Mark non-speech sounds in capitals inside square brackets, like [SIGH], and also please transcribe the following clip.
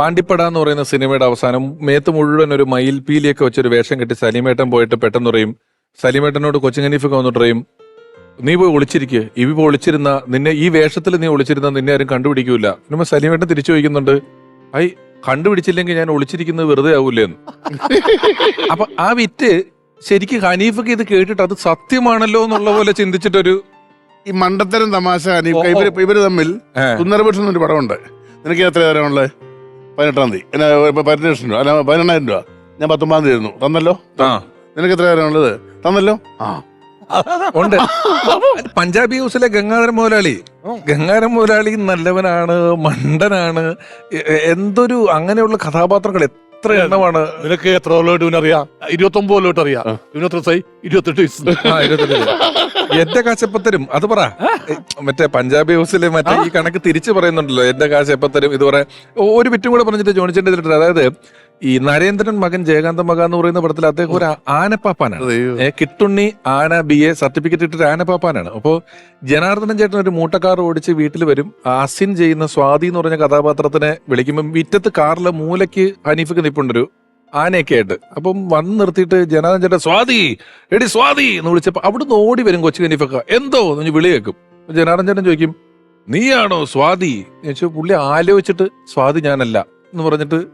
പാണ്ടിപ്പട എന്ന് പറയുന്ന സിനിമയുടെ അവസാനം മേത്ത് മുഴുവൻ ഒരു മയിൽ പീലിയൊക്കെ വെച്ചൊരു വേഷം കെട്ടി സലീമേട്ടൻ പോയിട്ട് പെട്ടെന്ന് പറയും സലീമേട്ടനോട് കൊച്ചിൻ ഹനീഫൊക്കെ വന്നിട്ട് പറയും നീ പോയി ഒളിച്ചിരിക്കുക ഇവ പോയി ഒളിച്ചിരുന്ന നിന്നെ ഈ വേഷത്തിൽ നീ ഒളിച്ചിരുന്ന നിന്നെ ആരും കണ്ടുപിടിക്കൂല. പിന്നെ സലീമേട്ടൻ തിരിച്ചു ചോദിക്കുന്നുണ്ട് ഐ കണ്ടുപിടിച്ചില്ലെങ്കിൽ ഞാൻ ഒളിച്ചിരിക്കുന്നത് വെറുതെ ആവൂലേന്ന് [LAUGHS] അപ്പൊ ആ വിറ്റ് ശരിക്കും ഹനീഫൊക്കെ ഇത് കേട്ടിട്ട് അത് സത്യമാണല്ലോ എന്നുള്ള പോലെ ചിന്തിച്ചിട്ടൊരു ഈ മണ്ടത്തരം തമാശ ഹനീഫ്. ഇവർ ഇവർ തമ്മിൽ സുന്ദരപക്ഷം എന്നൊരു പടമുണ്ട്. നിനക്ക് എത്ര തരാനുള്ളത് പതിനെട്ടാം തീയതി. പതിനെട്ട് ലക്ഷം രൂപ. അല്ല പതിനെണ്ണായിരം രൂപ. ഞാൻ പത്തൊമ്പതാം തീയതി തരുന്നു തന്നല്ലോ? ആ. നിനക്ക് എത്ര ഉള്ളത്? തന്നല്ലോ? ആ. ഉണ്ട്. പഞ്ചാബി ഹൗസിലെ ഗംഗാധരൻ മുതലാളി. ഗംഗാധരൻ മുതലാളി നല്ലവനാണ് മണ്ടനാണ് എന്തൊരു അങ്ങനെയുള്ള കഥാപാത്രങ്ങൾ എത്ര എണ്ണമാണ്? നിനക്ക് എത്ര കൊല്ലമായിട്ട് ഇവനറിയാം ഇരുപത്തൊമ്പത് കൊല്ലമായിട്ട് അറിയാം. ഇവനെത്ര സൈ ഇരുപത്തെട്ട് വയസ്സ്. എന്റെ കാശപ്പത്തരും അത് പറ. മറ്റേ പഞ്ചാബി ഹൗസിലെ മറ്റേ ഈ കണക്ക് തിരിച്ചു പറയുന്നുണ്ടല്ലോ. എന്റെ കാശപ്പത്തരും ഇത് പറയാൻ ഒരു ബിറ്റും കൂടെ പറഞ്ഞിട്ട് ജോണിച്ചിട്ട് അതായത് ഈ നരേന്ദ്രൻ മകൻ ജയകാന്ത മക എന്ന് പറയുന്ന പടത്തിൽ അദ്ദേഹം ഒരു ആനപ്പാപ്പാനാണ്. കിട്ടുണ്ണി ആന ബി എ സർട്ടിഫിക്കറ്റ് ഇട്ടിട്ട് ആനപ്പാപ്പാനാണ്. അപ്പോ ജനാർദ്ദനൻ ചേട്ടൻ ഒരു മൂട്ടക്കാർ ഓടിച്ച് വീട്ടിൽ വരും. അസിൻ ചെയ്യുന്ന സ്വാതി എന്ന് പറഞ്ഞ കഥാപാത്രത്തിനെ വിളിക്കുമ്പോൾ വിറ്റത്ത് കാറിലെ മൂലയ്ക്ക് ഹനീഫിക്ക് നിപ്പുണ്ടൊരു ആനയൊക്കെ ആയിട്ട്. അപ്പം വന്ന് നിർത്തിയിട്ട് ജനാർദ്ദൻ ചേട്ടൻ സ്വാതി എടി സ്വാതി എന്ന് വിളിച്ചപ്പോ അവിടുന്ന് ഓടി വരും കൊച്ചു ഹനീഫക്ക. എന്തോ? എന്ന് വിളി കേൾക്കും. ജനാർദ്ദൻ ചേട്ടൻ ചോദിക്കും നീയാണോ സ്വാതി? എന്ന് ചോദിച്ചു പുള്ളി ആലോചിച്ചിട്ട് സ്വാതി ഞാനല്ല എന്ന് പറഞ്ഞിട്ട്